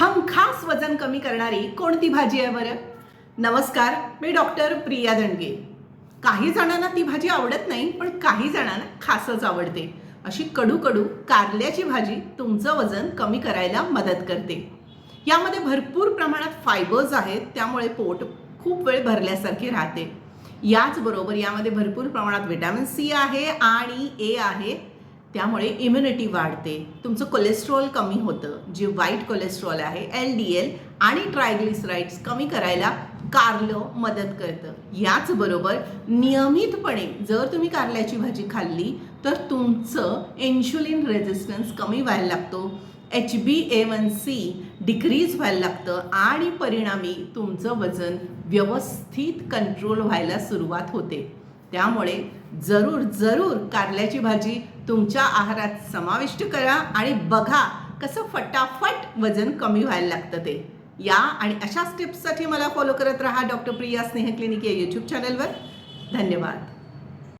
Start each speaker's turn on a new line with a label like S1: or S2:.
S1: हमखास वजन कमी करणारी कोणती भाजी आहे बरं? नमस्कार मी डॉक्टर प्रिया दंडगे काही जणांना ती भाजी आवडत नाही पण काही जणांना खासच आवडते. अशी कडू कडू कारल्याची भाजी तुमचं वजन कमी करायला मदत करते. यामध्ये भरपूर प्रमाणात फायबर्स आहेत त्यामुळे पोट खूप वेळ भरल्यासारखे राहते. याचबरोबर यामध्ये भरपूर प्रमाणात विटॅमिन सी आहे आणि ए आहे. त्यामुळे इम्युनिटी वाढते. तुमचं कोलेस्ट्रॉल कमी होतं. जे वाईट कोलेस्ट्रॉल आहे एल डी एल आणि ट्रायग्लिसराईड्स कमी करायला कारलं मदत करतं. याचबरोबर नियमितपणे जर तुम्ही कारल्याची भाजी खाल्ली तर तुमचं इन्शुलिन रेझिस्टन्स कमी व्हायला लागतो. H B A one C decrease व्हायला लागतं आणि परिणामी तुमचं वजन व्यवस्थित कंट्रोल व्हायला सुरुवात होते. त्यामुळे जरूर जरूर कारल्याची भाजी तुमच्या आहारात समाविष्ट करा आणि बघा कसं फटाफट वजन कमी व्हायला लागतं ते. या आणि अशाच टिप्ससाठी मला फॉलो करत राहा डॉक्टर प्रिया स्नेह क्लिनिक या यूट्यूब चॅनलवर धन्यवाद.